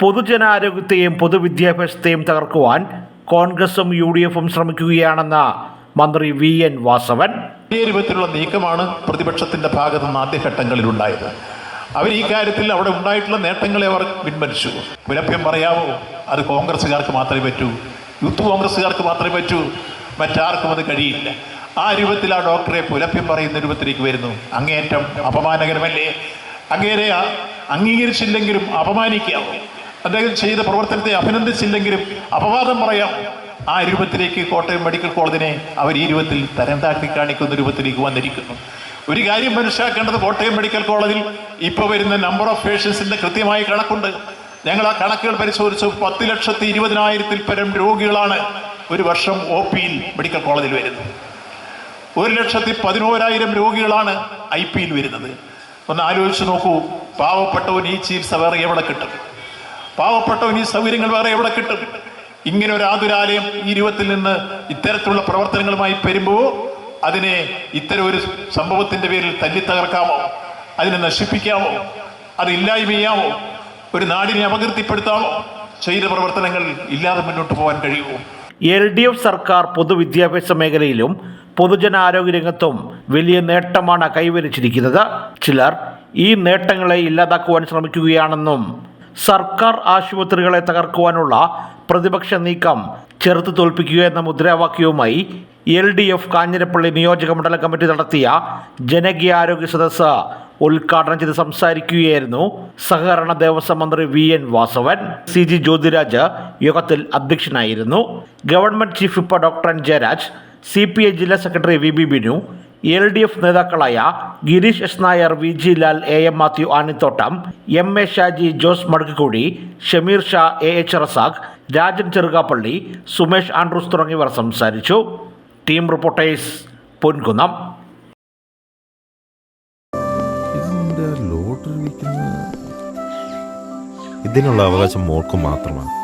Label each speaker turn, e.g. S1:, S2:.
S1: പൊതുജനാരോഗ്യത്തെയും പൊതുവിദ്യാഭ്യാസത്തെയും തകർക്കുവാൻ കോൺഗ്രസും U D എഫും ശ്രമിക്കുകയാണെന്ന് മന്ത്രി വി എൻ വാസവൻ.
S2: ഈ രൂപത്തിലുള്ള നീക്കമാണ് പ്രതിപക്ഷത്തിന്റെ ഭാഗത്ത് നിന്ന് ആദ്യഘട്ടങ്ങളിൽ ഉണ്ടായത് അവർ ഈ കാര്യത്തിൽ അവിടെ ഉണ്ടായിട്ടുള്ള നേട്ടങ്ങളെ അവർ പിൻവലിച്ചു. വിലഭ്യം പറയാമോ അത് കോൺഗ്രസ്സുകാർക്ക് മാത്രമേ പറ്റൂ. യൂത്ത് കോൺഗ്രസ്സുകാർക്ക് മാത്രമേ പറ്റൂ. മറ്റാർക്കും അത് കഴിയില്ല. ആ രൂപത്തിൽ ആ ഡോക്ടറെ പുലഭ്യം പറയുന്ന രൂപത്തിലേക്ക് വരുന്നു. അങ്ങേയറ്റം അപമാനകരമല്ലേ? അങ്ങേരെ അംഗീകരിച്ചില്ലെങ്കിലും അപമാനിക്കാമോ അദ്ദേഹം ചെയ്ത പ്രവർത്തനത്തെ അഭിനന്ദിച്ചില്ലെങ്കിലും അപവാദം പറയാം. ആ രൂപത്തിലേക്ക് കോട്ടയം മെഡിക്കൽ കോളേജിനെ അവർ ഈ രൂപത്തിൽ തരം താഴ്ത്തി കാണിക്കുന്ന രൂപത്തിലേക്ക് വന്നിരിക്കുന്നു. ഒരു കാര്യം മനസ്സിലാക്കേണ്ടത് കോട്ടയം മെഡിക്കൽ കോളേജിൽ ഇപ്പോൾ വരുന്ന നമ്പർ ഓഫ് പേഷ്യൻസിന്റെ കൃത്യമായ കണക്കുണ്ട്. ഞങ്ങൾ ആ കണക്കുകൾ പരിശോധിച്ചു. പത്ത് ലക്ഷത്തി ഇരുപതിനായിരത്തിൽ പരം രോഗികളാണ് ഒരു വർഷം ഒ പിയിൽ മെഡിക്കൽ കോളേജിൽ വരുന്നത്. ഒരു ലക്ഷത്തി പതിനോരായിരം രോഗികളാണ് ഐ പിയിൽ വരുന്നത്. ഒന്ന് ആലോചിച്ച് നോക്കൂ. പാവപ്പെട്ടവൻ ഈ ചികിത്സ വേറെ എവിടെ കിട്ടും? പാവപ്പെട്ടവൻ ഈ സൗകര്യങ്ങൾ വേറെ എവിടെ കിട്ടും? ഇങ്ങനെ ഒരു ആതുരാലയം ഈ രൂപത്തിൽ നിന്ന് ഇത്തരത്തിലുള്ള പ്രവർത്തനങ്ങളുമായി വരുമ്പോൾ അതിനെ ഇത്തരം ഒരു സംഭവത്തിന്റെ പേരിൽ തല്ലി തകർക്കാമോ? അതിനെ നശിപ്പിക്കാമോ? അത് ഇല്ലായ്മ ചെയ്യാമോ ഒരു നാടിനെ അപകീർത്തിപ്പെടുത്താമോ? ചെയ്ത പ്രവർത്തനങ്ങൾ ഇല്ലാതെ മുന്നോട്ട് പോകാൻ കഴിയുമോ?
S1: എൽ ഡി എഫ് സർക്കാർ പൊതുവിദ്യാഭ്യാസ മേഖലയിലും പൊതുജനാരോഗ്യ രംഗത്തും വലിയ നേട്ടമാണ് കൈവരിച്ചിരിക്കുന്നത്. ചിലർ ഈ നേട്ടങ്ങളെ ഇല്ലാതാക്കുവാൻ ശ്രമിക്കുകയാണെന്നും സർക്കാർ ആശുപത്രികളെ തകർക്കുവാനുള്ള പ്രതിപക്ഷ നീക്കം ചെറുത്തു തോൽപ്പിക്കുക എന്ന മുദ്രാവാക്യവുമായി എൽ ഡി എഫ് കാഞ്ഞിരപ്പള്ളി നിയോജക മണ്ഡല കമ്മിറ്റി നടത്തിയ ജനകീയാരോഗ്യ സദസ്സ് ഉദ്ഘാടനം ചെയ്ത് സംസാരിക്കുകയായിരുന്നു സഹകരണ ദേവസ്വം മന്ത്രി V N Vasavan. C G Jyothiraj യോഗത്തിൽ അധ്യക്ഷനായിരുന്നു. Government chief whip doctor N Jayaraj C P I ജില്ലാ secretary V B Binu L D F നേതാക്കളായ Girish S Nair V G Lal A M Mathew Anithottam M A Shaji Jose Madakkikodi Shameer Sha A H Razak Rajan Cherukappally Sumesh Andrews തുടങ്ങിയവർ സംസാരിച്ചു. Team reporters Ponkunnam.
S3: ഇതിനുള്ള അവകാശം മോൾക്ക് മാത്രമാണ്.